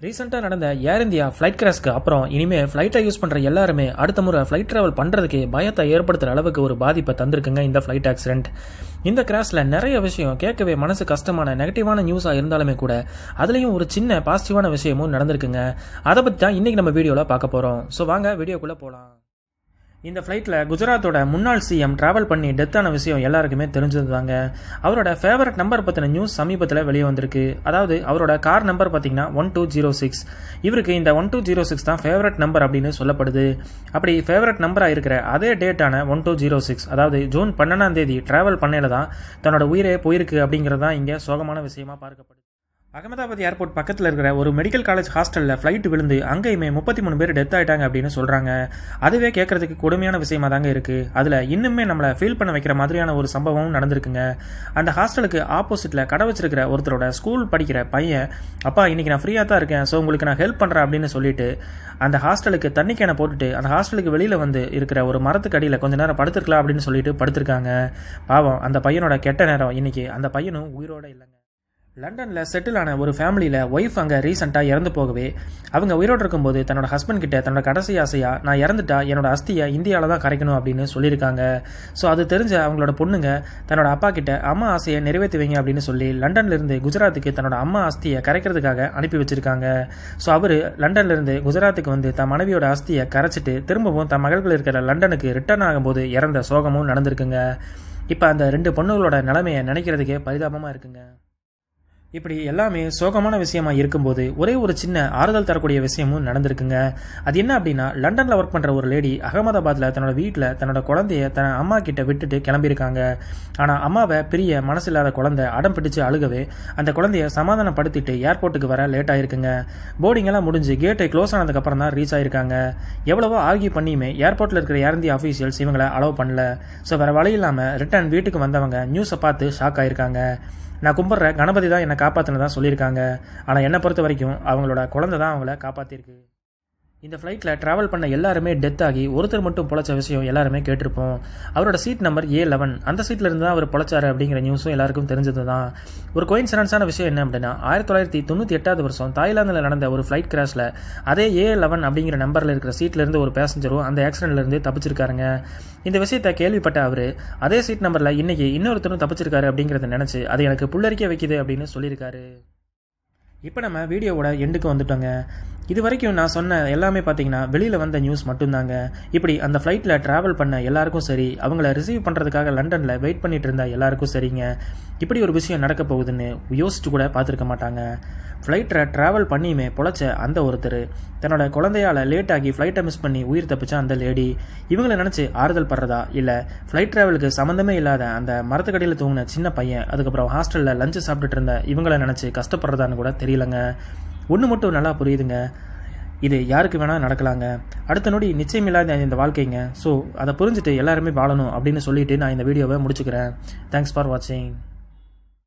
ரீசெண்டாக நடந்த ஏர் India flight கிராஷ்க்கு அப்புறம் இனிமேல் ஃப்ளைட்டை யூஸ் பண்ணுற எல்லாருமே அடுத்த முறை ஃப்ளைட் ட்ராவல் பண்ணுறதுக்கே பயத்தை ஏற்படுத்துகிற அளவுக்கு ஒரு பாதிப்பை தந்திருக்குங்க இந்த ஃப்ளைட் ஆக்சிடென்ட் இந்த கிராஷில் நிறைய விஷயம் கேட்கவே மனசு கஷ்டமான நெகட்டிவான நியூஸாக இருந்தாலுமே கூட அதுலேயும் ஒரு சின்ன பாசிட்டிவான விஷயமும் நடந்திருக்குங்க. அதை பற்றி தான் இன்றைக்கி நம்ம வீடியோவில் பார்க்க போகிறோம் ஸோ வாங்க வீடியோக்குள்ளே போகலாம் இந்த ஃப்ளைட்டில் குஜராத்தோட முன்னாள் சிஎம் ட்ராவல் பண்ணி டெத்தான விஷயம் எல்லாருக்குமே தெரிஞ்சது தாங்க அவரோட ஃபேவரட் நம்பர் பற்றின நியூஸ் சமீபத்தில் வெளியே வந்திருக்கு. அதாவது அவரோட கார் நம்பர் பார்த்தீங்கன்னா ஒன் டூ ஜீரோ சிக்ஸ் இவருக்கு இந்த ஒன் டூ ஜீரோ சிக்ஸ் தான் ஃபேவரட் நம்பர் அப்படின்னு சொல்லப்படுது. அப்படி ஃபேவரட் நம்பராக இருக்கிற அதே டேட்டான ஒன் டூ ஜீரோ சிக்ஸ் அதாவது ஜூன் பன்னெண்டாம் தேதி ட்ராவல் பண்ணையில் தான் தன்னோட உயிரே போயிருக்கு அப்படிங்கிறது தான் இங்கே சோகமான விஷயமா பார்க்கப்படுது. அகமதாபாத் ஏர்போர்ட் பக்கத்தில் இருக்கிற ஒரு மெடிக்கல் காலேஜ் ஹாஸ்டலில் ஃப்ளைட் விழுந்து அங்கேயுமே முப்பத்தி மூணு பேர் டெத் ஆயிட்டாங்க அப்படின்னு சொல்கிறாங்க அதுவே கேட்கறதுக்கு கொடுமையான விஷயமா தாங்க இருக்குது அதில் இன்னுமே நம்மளை ஃபீல் பண்ண வைக்கிற மாதிரியான ஒரு சம்பவமும் நடந்திருக்குங்க. அந்த ஹாஸ்டலுக்கு ஆப்போசிட்டில் கடை வச்சிருக்கிற ஒருத்தரோட ஸ்கூல் படிக்கிற பையன் அப்பா இன்னைக்கு நான் ஃப்ரீயாக தான் இருக்கேன் ஸோ உங்களுக்கு நான் ஹெல்ப் பண்ணுறேன் அப்படின்னு சொல்லிட்டு அந்த ஹாஸ்டலுக்கு தண்ணி கேனை போட்டுட்டு அந்த ஹாஸ்டலுக்கு வெளியில் வந்து இருக்கிற ஒரு மரத்துக்கு அடியில் கொஞ்ச நேரம் படுத்துருக்கலாம் அப்படின்னு சொல்லிட்டு படுத்திருக்காங்க. பாவம் அந்த பையனோட கெட்ட நேரம் இன்னைக்கு அந்த பையனும் உயிரோட இல்லைங்க. லண்டனில் செட்டில் ஆன ஒரு ஃபேமிலியில் ஒய்ஃப் அங்கே ரீசெண்டாக இறந்து போகவே அவங்க உயிரோடு இருக்கும்போது தன்னோட ஹஸ்பண்ட் கிட்ட தன்னோட கடைசி ஆசையாக நான் இறந்துட்டா என்னோட அஸ்தியை இந்தியாவில் தான் கரைக்கணும் அப்படின்னு சொல்லியிருக்காங்க. ஸோ அது தெரிஞ்ச அவங்களோட பொண்ணுங்க தன்னோட அப்பா கிட்ட அம்மா ஆசையை நிறைவேற்றுவீங்க அப்படின்னு சொல்லி லண்டன்லேருந்து குஜராத்துக்கு தன்னோட அம்மா அஸ்தியை கரைக்கிறதுக்காக அனுப்பி வச்சிருக்காங்க. ஸோ அவர் லண்டன்லேருந்து குஜராத்துக்கு வந்து தன் மனைவியோட அஸ்தியை கரைச்சிட்டு திரும்பவும் தன் மகள்கள் இருக்கிற லண்டனுக்கு ரிட்டர்ன் ஆகும்போது இறந்த சோகமும் நடந்திருக்குங்க. இப்போ அந்த ரெண்டு பொண்ணுகளோட நிலைமையை நினைக்கிறதுக்கே பரிதாபமாக இருக்குங்க. இப்படி எல்லாமே சோகமான விஷயமா இருக்கும்போது ஒரே ஒரு சின்ன ஆறுதல் தரக்கூடிய விஷயமும் நடந்திருக்குங்க. அது என்ன அப்படின்னா லண்டனில் ஒர்க் பண்ணுற ஒரு லேடி அகமதாபாத்தில் தன்னோட வீட்டில் தன்னோட குழந்தைய தன் அம்மா கிட்ட விட்டுட்டு கிளம்பியிருக்காங்க. ஆனால் அம்மாவை பிரிய மனசு இல்லாத குழந்தை அடம் பிடிச்சு அழுகவே அந்த குழந்தைய சமாதானப்படுத்திட்டு ஏர்போர்ட்டுக்கு வர லேட் ஆயிருக்குங்க. போர்டிங் எல்லாம் முடிஞ்சு கேட்டை க்ளோஸ் ஆனதுக்கப்புறம் தான் ரீச் ஆயிருக்காங்க. எவ்வளவோ ஆர்கியூ பண்ணியுமே ஏர்போர்ட்டில் இருக்கிற ஏர் இந்தியா அஃபீஷியல்ஸ் இவங்களை அலோவ் பண்ணல. ஸோ வேற வழி இல்லாமல் ரிட்டர்ன் வீட்டுக்கு வந்தவங்க நியூஸை பார்த்து ஷாக் ஆயிருக்காங்க. நான் கும்பிட்ற கணபதி தான் எனக்கு காப்பாற்றினதான் சொல்லியிருக்காங்க. ஆனால் என்னை பொறுத்த வரைக்கும் அவங்களோட குழந்தை தான் அவங்கள காப்பாற்றிருக்கு இந்த ஃப்ளைட்டில் ட்ராவல் பண்ண எல்லாருமே டெத் ஆகி ஒருத்தர் மட்டும் பொழைச்ச விஷயம் எல்லாருமே கேட்டிருப்போம். அவரோட சீட் நம்பர் ஏ லெவன் அந்த சீட்டில் இருந்து தான் அவர் பொழைச்சாரு அப்படிங்கிற நியூஸும் எல்லாருக்கும் தெரிஞ்சது தான் ஒரு கோயின்சிடன்ஸான விஷயம் என்ன அப்படின்னா ஆயிரத்தி தொள்ளாயிரத்தி தொண்ணூற்றி எட்டாவது வருஷம் தாய்லாந்தில் நடந்த ஒரு ஃப்ளைட் கிராஷில் அதே ஏ லெவன் அப்படிங்கிற நம்பரில் இருக்கிற சீட்லேருந்து ஒரு பேசஞ்சரும் அந்த ஆக்சிடென்ட்லேருந்து தப்பிச்சிருக்காருங்க. இந்த விஷயத்தை கேள்விப்பட்ட அவர் அதே சீட் நம்பரில் இன்றைக்கி இன்னொருத்தரும் தப்பிச்சிருக்காரு அப்படிங்கிறத நினச்சி அது எனக்கு புல்லரிக்க வைக்குது அப்படின்னு சொல்லியிருக்காரு. இப்போ நம்ம வீடியோவோட எண்டுக்கு வந்துட்டோங்க. இது வரைக்கும் நான் சொன்ன எல்லாமே பார்த்தீங்கன்னா வெளியில் வந்த நியூஸ் மட்டும்தாங்க. இப்படி அந்த ஃப்ளைட்டில் ட்ராவல் பண்ண எல்லாருக்கும் சரி அவங்கள ரிசீவ் பண்ணுறதுக்காக லண்டனில் வெயிட் பண்ணிட்டு இருந்த எல்லாருக்கும் சரிங்க. இப்படி ஒரு விஷயம் நடக்க போகுதுன்னு யோசிச்சு கூட பார்த்துருக்க மாட்டாங்க. ஃப்ளைட்டில் ட்ராவல் பண்ணியுமே பொழைச்ச அந்த ஒருத்தர் தன்னோட குழந்தையால் லேட் ஆகி ஃப்ளைட்டை மிஸ் பண்ணி உயிர் தப்பிச்ச அந்த லேடி இவங்களை நினச்சி ஆறுதல் படுறதா? இல்லை ஃப்ளைட் ட்ராவலுக்கு சம்மந்தமே இல்லாத அந்த மரத்துக்கடியில் தூங்கின சின்ன பையன் அதுக்கப்புறம் ஹாஸ்டலில் லஞ்சு சாப்பிட்டுட்டு இருந்த இவங்களை நினச்சி கஷ்டப்படுறதான்னு கூட தெரியலங்க. ஒன்று மட்டும் நல்லா புரியுதுங்க. இது யாருக்கு வேணால் நடக்கலாங்க. அடுத்த நொடி நிச்சயமில்லாத இந்த வாழ்க்கைங்க. ஸோ அதை புரிஞ்சுட்டு எல்லாருமே வாழணும் அப்படின்னு சொல்லிட்டு நான் இந்த வீடியோவை முடிச்சுக்கிறேன். தேங்க்ஸ் ஃபார் வாட்சிங்